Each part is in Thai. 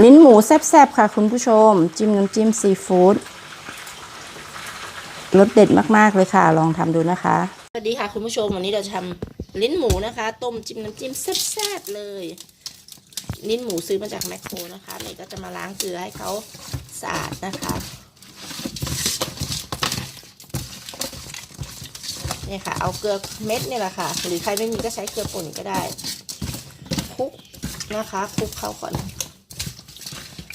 ลิ้นหมูแซ่บๆค่ะคุณผู้ชม จิ้มน้ำจิ้มซีฟู้ดรสเด็ดมากๆเลยค่ะ ลองทำดูนะคะ สวัสดีค่ะคุณผู้ชมวันนี้เราจะทำลิ้นหมูนะคะ ต้มจิ้มน้ำจิ้มแซ่บๆเลย ลิ้นหมูซื้อมาจากแมคโครนะคะเมย์ก็จะมาล้างเกลือให้เขาสะอาดนะคะนี่ค่ะ เอาเกลือเม็ดนี่แหละค่ะ หรือใครไม่มีก็ใช้เกลือป่นก็ได้คลุกนะคะคลุกเข้าก่อน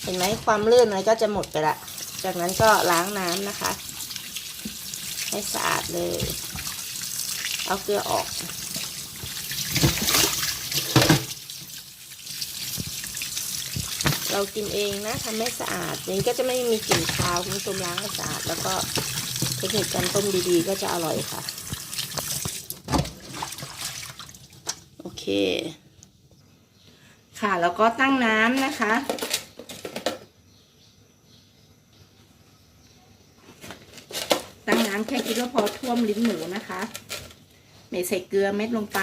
ห็นไหมความลื่นมันก็จะหมดไปละ จากนั้นก็ล้างน้ำนะคะ ให้สะอาดเลย เอาเกลือออก เรากินเองนะทำให้สะอาดนี้ก็จะไม่มีกลิ่นคาวคุณผู้ชมล้างให้สะอาด แล้วก็เทคนิคการต้มดีๆ ก็จะอร่อยค่ะ โอเค ค่ะแล้วก็ตั้งน้ำนะคะ ตั้งน้ำแค่คิดว่าพอท่วมลิ้นหมูนะคะไม่ใส่เกลือเม็ดลงไป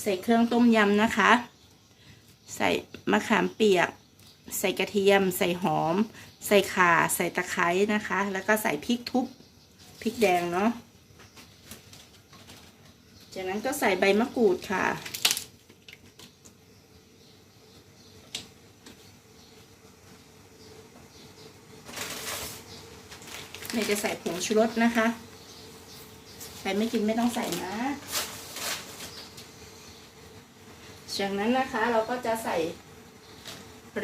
ใส่เครื่องต้มยำนะคะ ใส่มะขามเปียก ใส่กระเทียม ใส่หอม ใส่ข่า ใส่ตะไคร้นะคะ แล้วก็ใส่พริกทุบพริกแดงเนาะจากนั้นก็ใส่ใบมะกรูดค่ะ ยจะใส่ผงชูรสนะคะ ใครไม่กินไม่ต้องใส่นะจากนั้นนะคะเราก็จะใส่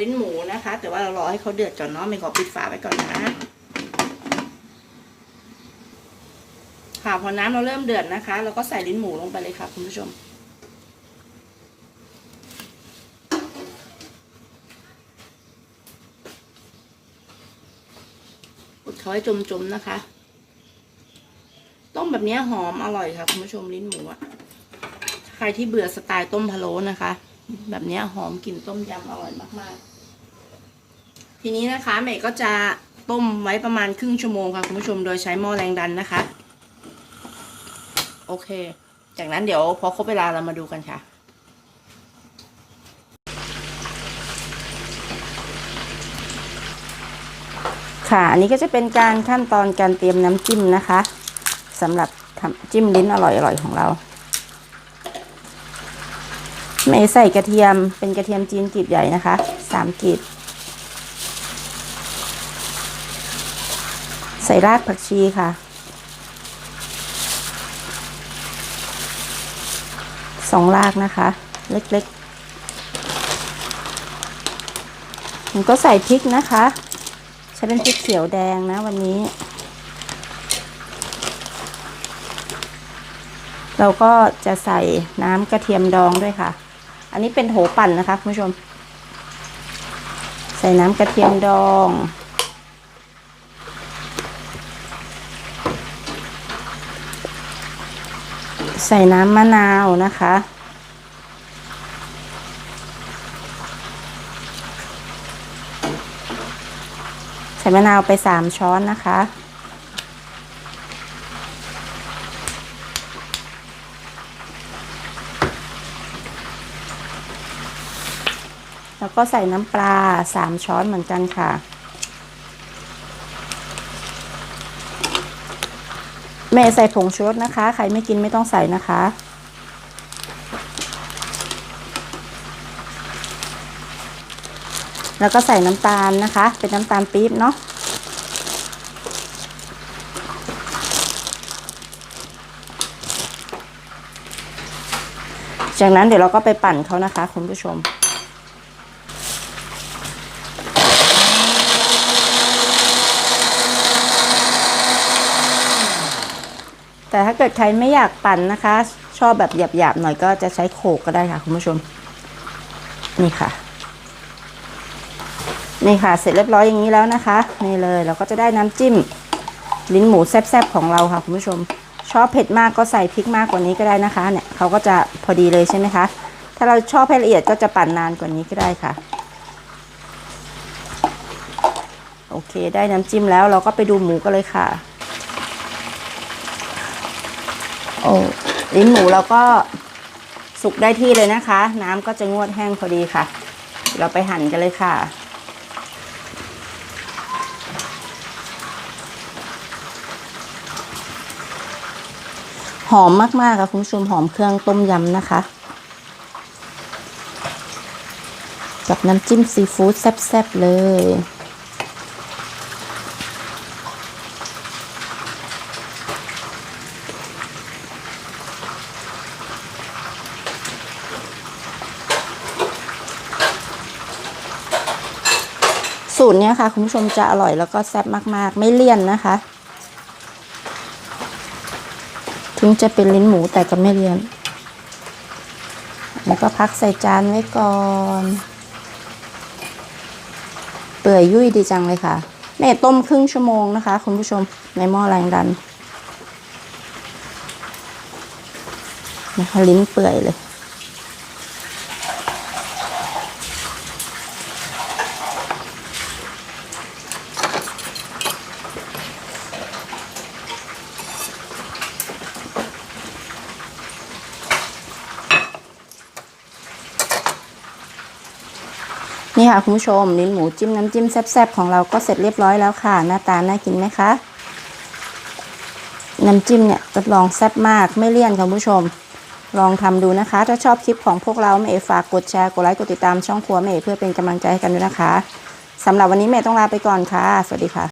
ลิ้นหมูนะคะ แต่ว่าเรารอให้เขาเดือดก่อนเนาะเมย์ขอปิดฝาไว้ก่อนนะค่ะพอน้ำเราเริ่มเดือดนะคะ เราก็ใส่ลิ้นหมูลงไปเลยค่ะคุณผู้ชม อุดเขาให้จมๆนะคะ ต้มแบบนี้หอมอร่อยค่ะคุณผู้ชมลิ้นหมูอะใครที่เบื่อสไตล์ต้มพะโล้นะคะ แบบนี้หอมกลิ่นต้มยำอร่อยมากๆ ทีนี้นะคะเมย์ก็จะต้มไว้ประมาณครึ่งชั่วโมงค่ะคุณผู้ชมโดยใช้หม้อแรงดันนะคะ โอเค จากนั้นเดี๋ยวพอครบเวลาเรามาดูกันค่ะ ค่ะ อันนี้ก็จะเป็นการขั้นตอนการเตรียมน้ำจิ้มนะคะสำหรับทำจิ้มลิ้นอร่อยๆของเราเมย์ใส่กระเทียมเป็นกระเทียมจีนกลีบใหญ่นะคะสามกลีบใส่รากผักชีค่ะ สองรากนะคะ เล็กๆผมก็ใส่พริกนะคะ ช้เป็นพริกเขียวแดงนะวันนี้ เราก็จะใส่น้ำกระเทียมดองด้วยค่ะ อันนี้เป็นโถปั่นนะคะคุณผู้ชม ใส่น้ำกระเทียมดองใส่น้ำมะนาวนะคะ ส่มะนาวไปสามช้อนนะคะ แล้วก็ใส่น้ำปลาสามช้อนเหมือนกันค่ะ แม่ใส่ผงชูรสนะคะ ใครไม่กินไม่ต้องใส่นะคะ แล้วก็ใส่น้ำตาลนะคะ เป็นน้ำตาลปี๊บเนาะจากนั้นเดี๋ยวเราก็ไปปั่นเขานะคะ คุณผู้ชม แต่ถ้าเกิดใครไม่อยากปั่นนะคะ ชอบแบบหยาบๆหน่อยก็จะใช้โขกก็ได้ค่ะ คุณผู้ชม นี่ค่ะ นี่ค่ะ เสร็จเรียบร้อยอย่างนี้แล้วนะคะ นี่เลยเราก็จะได้น้ำจิ้ม ลิ้นหมูแซ่บๆของเราค่ะคุณผู้ชม ชอบเผ็ดมากก็ใส่พริกมากกว่านี้ก็ได้นะคะ เนี่ยเขาก็จะพอดีเลยใช่ไหมคะ ถ้าเราชอบให้ละเอียดก็จะปั่นนานกว่านี้ก็ได้ค่ะ โอเค ได้น้ำจิ้มแล้วเราก็ไปดูหมูกันเลยค่ะโอ้ลิ้นหมูเราก็สุกได้ที่เลยนะคะ น้ำก็จะงวดแห้งพอดีค่ะ เราไปหั่นกันเลยค่ะ หอมมากๆค่ะคุณผู้ชมหอมเครื่องต้มยำนะคะ กับน้ำจิ้มซีฟู้ดแซ่บๆเลย สูตรนี้ค่ะคุณผู้ชมจะอร่อยแล้วก็แซ่บมากๆ ไม่เลี่ยนนะคะ ถึงจะเป็นลิ้นหมูแต่ก็ไม่เลี่ยน แล้วก็พักใส่จานไว้ก่อน เปื่อยยุ่ยดีจังเลยค่ะแม่ต้มครึ่งชั่วโมงนะคะ คุณผู้ชมในหม้อแรงดันนะคะลิ้นเปื่อยเลย นี่ค่ะคุณผู้ชมลิ้นหมูจิ้มน้ำจิ้มแซ่บๆของเราก็เสร็จเรียบร้อยแล้วค่ะ หน้าตาน่ากินไหมคะน้ำจิ้มเนี่ยรับรองแซ่บมากไม่เลี่ยนค่ะคุณผู้ชม ลองทำดูนะคะ ถ้าชอบคลิปของพวกเราแม่เอฝากกดแชร์กดไลค์กดติดตามช่องครัวแม่เอเพื่อเป็นกำลังใจให้กันด้วยนะคะสำหรับวันนี้แม่ต้องลาไปก่อนค่ะ สวัสดีค่ะ